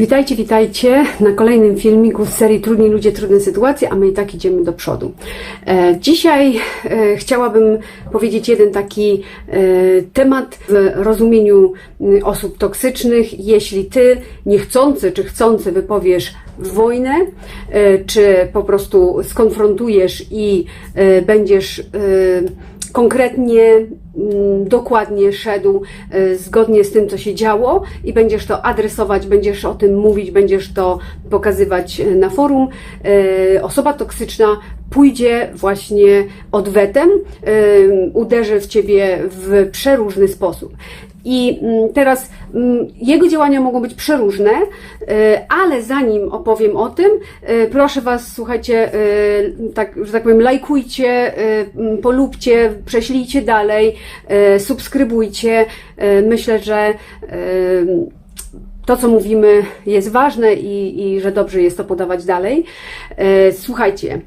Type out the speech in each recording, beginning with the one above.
Witajcie, witajcie na kolejnym filmiku z serii Trudni ludzie, trudne sytuacje, a my i tak idziemy do przodu. E, dzisiaj e, chciałabym powiedzieć jeden taki e, temat w rozumieniu m, osób toksycznych. Jeśli ty niechcący czy chcący wypowiesz wojnę, czy po prostu skonfrontujesz i będziesz konkretnie, mm, dokładnie szedł e, zgodnie z tym, co się działo i będziesz to adresować, będziesz o tym mówić, będziesz to pokazywać e, na forum. E, Osoba toksyczna pójdzie właśnie odwetem, uderzy w ciebie w przeróżny sposób. I mm, teraz mm, jego działania mogą być przeróżne, ale zanim opowiem o tym, proszę Was, słuchajcie, tak, że tak powiem, lajkujcie, polubcie, prześlijcie dalej, subskrybujcie. E, Myślę, że e, to, co mówimy, jest ważne i, i że dobrze jest to podawać dalej. Słuchajcie,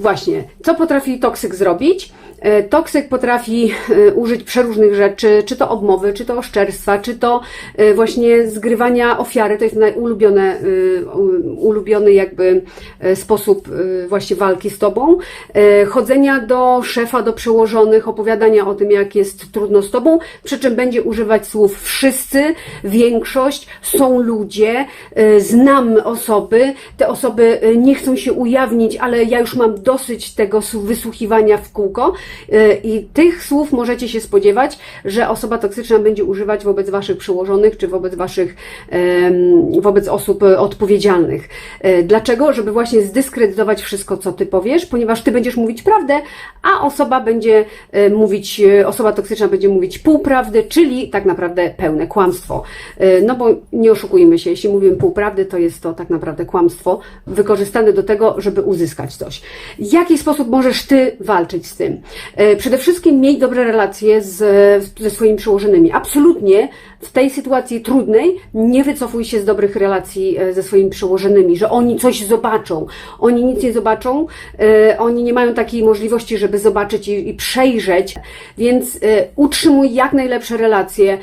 właśnie, co potrafi toksyk zrobić? E, Toksyk potrafi e, użyć przeróżnych rzeczy, czy to obmowy, czy to oszczerstwa, czy to e, właśnie zgrywania ofiary. To jest najulubione, u- ulubiony jakby sposób właśnie walki z tobą. Chodzenia do szefa, do przełożonych, opowiadania o tym, jak jest trudno z tobą, przy czym będzie używać słów wszyscy, większość, są ludzie, znam osoby, te osoby nie chcą się ujawnić, ale ja już mam dosyć tego wysłuchiwania w kółko i tych słów możecie się spodziewać, że osoba toksyczna będzie używać wobec waszych przełożonych, czy wobec waszych, wobec osób e, odpowiedzialnych. E, Dlaczego? Żeby właśnie zdyskredytować wszystko, co ty powiesz, ponieważ ty będziesz mówić prawdę, a osoba będzie e, mówić, e, osoba toksyczna będzie mówić półprawdy, czyli tak naprawdę pełne kłamstwo. E, No bo nie oszukujmy się, jeśli mówimy półprawdy, to jest to tak naprawdę kłamstwo wykorzystane do tego, żeby uzyskać coś. W jaki sposób możesz ty walczyć z tym? E, Przede wszystkim miej dobre relacje z, ze swoimi przełożonymi. Absolutnie w tej sytuacji trudnej nie wycofuj się z dobrych relacji e, ze swoimi przełożonymi, że oni coś zobaczą. Oni nic nie zobaczą, e, oni nie mają takiej możliwości, żeby zobaczyć i, i przejrzeć, więc utrzymuj jak najlepsze relacje.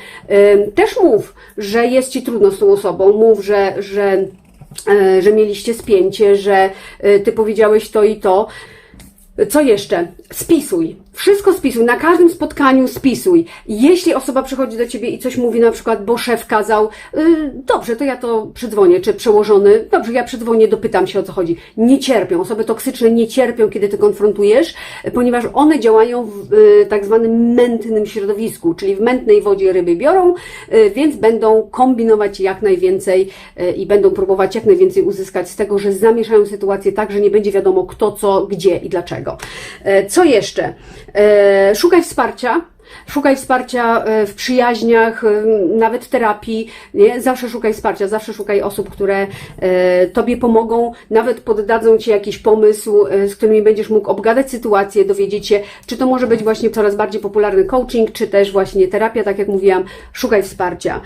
Też mów, że jest ci trudno z tą osobą, mów, że, że, że mieliście spięcie, że ty powiedziałeś to i to. Co jeszcze? Spisuj. Wszystko spisuj. Na każdym spotkaniu spisuj. Jeśli osoba przychodzi do ciebie i coś mówi, na przykład, bo szef kazał, y, dobrze, to ja to przydzwonię, czy przełożony, dobrze, ja przydzwonię, dopytam się o co chodzi. Nie cierpią. Osoby toksyczne nie cierpią, kiedy ty konfrontujesz, ponieważ one działają w y, tak zwanym mętnym środowisku, czyli w mętnej wodzie ryby biorą, y, więc będą kombinować jak najwięcej i będą próbować jak najwięcej uzyskać z tego, że zamieszają sytuację tak, że nie będzie wiadomo kto, co, gdzie i dlaczego. E, Co jeszcze? E, Szukaj wsparcia. Szukaj wsparcia e, w przyjaźniach, nawet terapii. Nie? Zawsze szukaj wsparcia, zawsze szukaj osób, które Tobie pomogą, nawet poddadzą Ci jakiś pomysł, z którymi będziesz mógł obgadać sytuację, dowiedzieć się, czy to może być właśnie coraz bardziej popularny coaching, czy też właśnie terapia, tak jak mówiłam, szukaj wsparcia.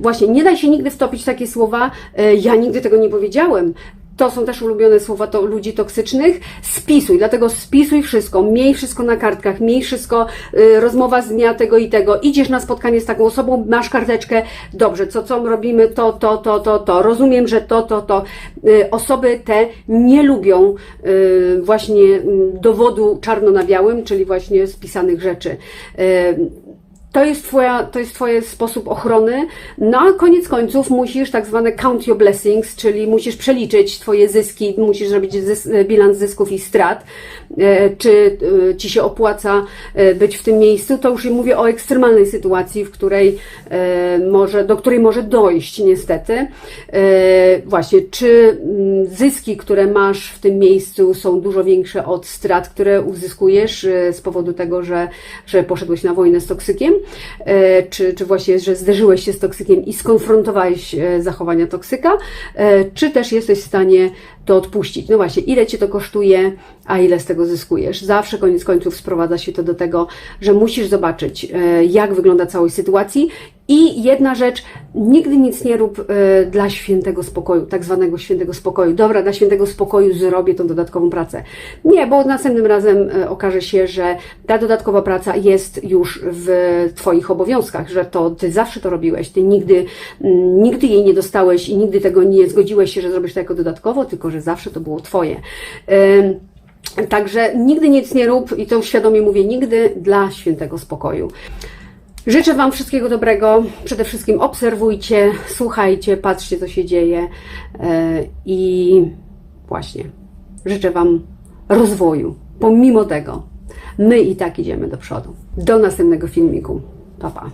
Właśnie, nie daj się nigdy wtopić w takie słowa, ja nigdy tego nie powiedziałem. To są też ulubione słowa to ludzi toksycznych. Spisuj, dlatego spisuj wszystko, miej wszystko na kartkach, miej wszystko, y, rozmowa z dnia tego i tego. Idziesz na spotkanie z taką osobą, masz karteczkę, dobrze, co, co robimy, to, to, to, to, to. Rozumiem, że to, to, to. Y, osoby te nie lubią y, właśnie y, dowodu czarno na białym, czyli właśnie spisanych rzeczy. Y, to jest, twoja, to jest Twoje sposób ochrony. No koniec końców musisz tak zwane count your blessings, czyli musisz przeliczyć Twoje zyski, musisz zrobić zys- bilans zysków i strat. E, Czy e, Ci się opłaca e, być w tym miejscu? To już mówię o ekstremalnej sytuacji, w której e, może, do której może dojść niestety. E, Właśnie, czy mm, zyski, które masz w tym miejscu są dużo większe od strat, które uzyskujesz e, z powodu tego, że, że poszedłeś na wojnę z toksykiem? E, czy, czy właśnie, że zderzyłeś się z toksykiem i skonfrontowałeś e, zachowania toksyka, e, czy też jesteś w stanie to odpuścić. No właśnie, ile Cię to kosztuje, a ile z tego zyskujesz. Zawsze koniec końców sprowadza się to do tego, że musisz zobaczyć, jak wygląda całość sytuacji I jedna rzecz, nigdy nic nie rób e, dla świętego spokoju, tak zwanego świętego spokoju. Dobra, dla świętego spokoju zrobię tą dodatkową pracę. Nie, bo następnym razem e, okaże się, że ta dodatkowa praca jest już w Twoich obowiązkach, że to Ty zawsze to robiłeś, Ty nigdy, mm, nigdy jej nie dostałeś i nigdy tego nie zgodziłeś się, że zrobisz to jako dodatkowo, tylko że zawsze to było Twoje. Em, Także nigdy nic nie rób i to świadomie mówię, nigdy dla świętego spokoju. Życzę Wam wszystkiego dobrego. Przede wszystkim obserwujcie, słuchajcie, patrzcie, co się dzieje e, i właśnie życzę Wam rozwoju. Pomimo tego, my i tak idziemy do przodu. Do następnego filmiku. Pa, pa.